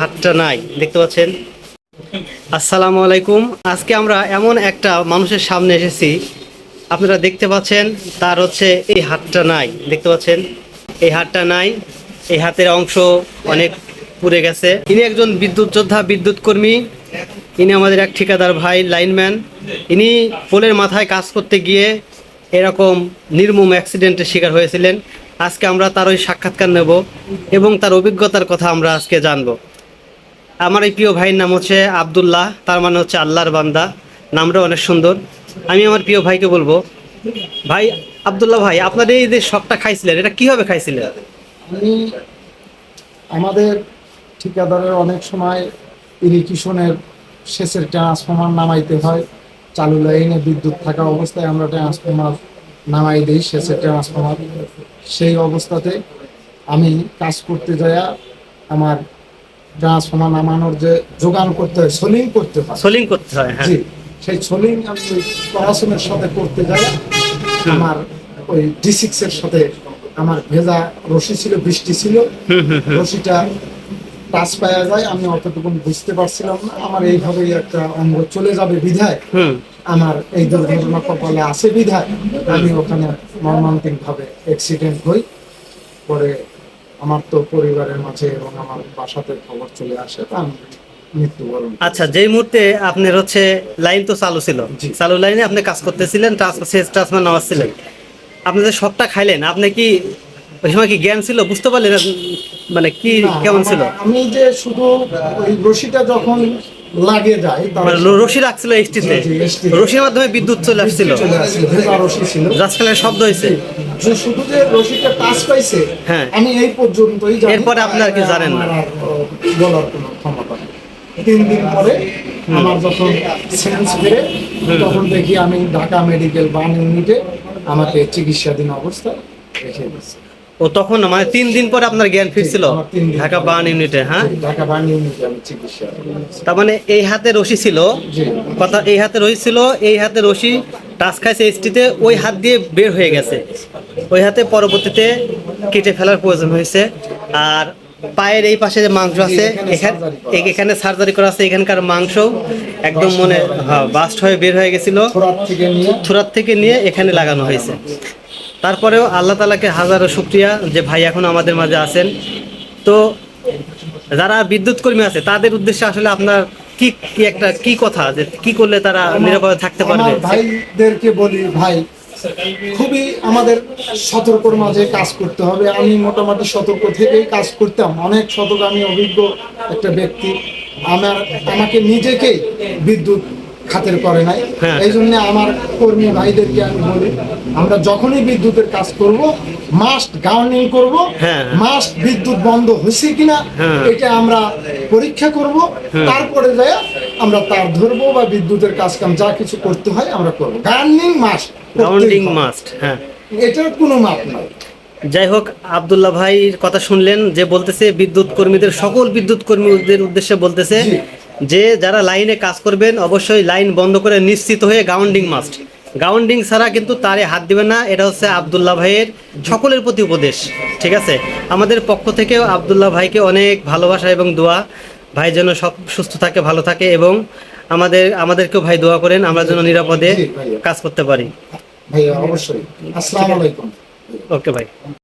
হাতটা নাই, দেখতে পাচ্ছেন? আসসালামু আলাইকুম। আজকে আমরা এমন একটা মানুষের সামনে এসেছি। আপনারা দেখতে পাচ্ছেন, তার হচ্ছে এই হাতটা নাই, দেখতে পাচ্ছেন? এই হাতটা নাই, এই হাতের অংশ অনেক পুড়ে গেছে। ইনি একজন বিদ্যুৎ যোদ্ধা, বিদ্যুৎ কর্মী। ইনি আমাদের এক ঠিকাদার ভাই, লাইনম্যান। ইনি পোলের মাথায় কাজ করতে গিয়ে এরকম নির্মম অ্যাক্সিডেন্টের শিকার হয়েছিলেন। আজকে আমরা তার ওই সাক্ষাৎকার নেব এবং তার অভিজ্ঞতার কথা আমরা আজকে জানব। আমার এই প্রিয় ভাইয়ের নাম হচ্ছে আব্দুল্লাহ, তার মানে হচ্ছে আল্লাহর বান্দা। নামটা অনেক সুন্দর। আমি আমার প্রিয় ভাইকে বলব, ভাই, আব্দুল্লাহ ভাই, আপনার এই যে শখটা খাইছিলেন, এটা কীভাবে খাইছিলেন? আমি আমাদের ঠিকাদারের অনেক সময় ইরিগেশনের সেচের ট্রান্সফর্মার নামাইতে হয়। চালু লাইনে বিদ্যুৎ থাকা অবস্থায় আমরা ট্রান্সফর্মার নামাই দিই, সেচের ট্রান্সফর্মার সেই অবস্থাতে আমি কাজ করতে যাইয়া আমার ট্রান্সফর্মার নামানোর যে যোগান করতে হয় সোলিং করতে হয় সোলিং করতে হয় হ্যাঁ। জি সেই সোলিং আমি পড়াশোনার সাথে করতে যাই। আমার ওই ডি এর সাথে আমার ভেজা রশি ছিল বৃষ্টি ছিল। হুম হুম হুম। রশিটা টাচ পাওয়া যায় আমি অতটুকু বুঝতে পারছিলাম না। আমার এইভাবেই একটা অঙ্গ চলে যাবে বিধায়। হুম। আমার এই দুর্ঘটনা কপালে আছে বিধায়। আমি ওখানে মর্মান্তিক ভাবে অ্যাক্সিডেন্ট হই। পরে আমার তো পরিবারের মাঝে এবং আমার বাসাতে খবর চলে আসে তা আমি মৃত্যুবরণ আচ্ছা যেই মুহূর্তে আপনার হচ্ছে লাইন তো চালু ছিল চালু লাইনে আপনি কাজ করতেছিলেন শেষ ট্রান্সফার নামাচ্ছিলেন আপনি যে শখটা খাইলেন আপনি কি ওই সময় কি জ্ঞান ছিল বুঝতে পারলেন মানে কি কেমন ছিল? আমি যে শুধু ওই রশিটা যখন লাগে যায় মানে রশি রাখছিল ST রশির মাধ্যমে বিদ্যুৎ চলে আসছিল। ভেজা রশি ছিল। রাজখালের শব্দ হয়েছে। যে শুধু যে রশিটা টাচ পাইছে হ্যাঁ। আমি এই পর্যন্তই জানি এরপরে আপনি আর কি জানেন না। বলার কোনো ক্ষমতা তিন দিন পরে আমার যখন সেন্স ফিরে তখন দেখি আমি ঢাকা মেডিকেল বান ইউনিটে আমাকে চিকিৎসাধীন অবস্থায় রেখে দিচ্ছে ও তখন মানে তিন দিন পরে আপনার জ্ঞান ফিরছিল? দিন ঢাকা। বার্ন ইউনিটে হ্যাঁ? ঢাকা বান ইউনিটে আমি চিকিৎসা। তার মানে এই হাতে রশি ছিল? কথা এই হাতে রশি ছিল এই হাতে রশি টাচ খাইছে এইচটিতে ওই হাত দিয়ে বের হয়ে গেছে। ওই হাতে পরবর্তীতে কেটে ফেলার প্রয়োজন হয়েছে। আর পায়ের এই পাশে যে মাংস আছে এখানে সার্জারি করা আছে। এখানকার মাংস একদম মনে হ্যাঁ বাস্ট হয়ে বের হয়ে গেছিল। থুরাত থেকে নিয়ে এখানে লাগানো হয়েছে। তারপরেও আল্লাহ তালাকে হাজারো শুক্রিয়া যে ভাই এখন আমাদের মাঝে আছেন। তো যারা বিদ্যুৎ কর্মী আছে তাদের উদ্দেশ্যে আসলে আপনার কি কি একটা কি কথা যে কি করলে তারা নিরাপদে থাকতে পারবে? ভাইদেরকে বলি ভাই খুবই আমাদের সতর্কর মাঝে কাজ করতে হবে। আমি মোটামুটি সতর্ক থেকেই কাজ করতাম। অনেক সতর্ক আমি অভিজ্ঞ একটা ব্যক্তি। আমার আমাকে নিজেকেই বিদ্যুৎ খাতের করে নাই হ্যাঁ। এই জন্য আমার কর্মী ভাইদেরকে আমি বলি আমরা যখনই বিদ্যুতের কাজ করব মাস্ট গাউনিং করব হ্যাঁ। মাস্ট বিদ্যুৎ বন্ধ হয়েছে কিনা হ্যাঁ। এটা আমরা পরীক্ষা করব তারপরে যায় আমরা তার ধরবো বা বিদ্যুতের কাজ কাম যা কিছু করতে হয় আমরা করব গার্নিং মাস্ট রাউন্ডিং মাস্ট হ্যাঁ এটার কোনো মাপ নাই যাই হোক আব্দুল্লাহ ভাইয়ের কথা শুনলেন যে বলতেছে বিদ্যুৎ কর্মীদের সকল বিদ্যুৎ কর্মীদের উদ্দেশ্যে বলতেছে। যে যারা লাইনে কাজ করবেন অবশ্যই লাইন বন্ধ করে নিশ্চিত হয়ে গাউন্ডিং মাস্ট গাউন্ডিং ছাড়া কিন্তু তারে হাত দিবেন না এটা হচ্ছে আব্দুল্লাহ ভাইয়ের সকলের প্রতি উপদেশ ঠিক আছে? আমাদের পক্ষ থেকেও আবদুল্লাহ ভাইকে অনেক ভালোবাসা এবং দোয়া। ভাই যেন সব সুস্থ থাকে ভালো থাকে এবং আমাদের আমাদেরকেও ভাই দোয়া করেন আমরা যেন নিরাপদে কাজ করতে পারি। ভাইয়া অবশ্যই। আসসালামু আলাইকুম। ওকে ভাই।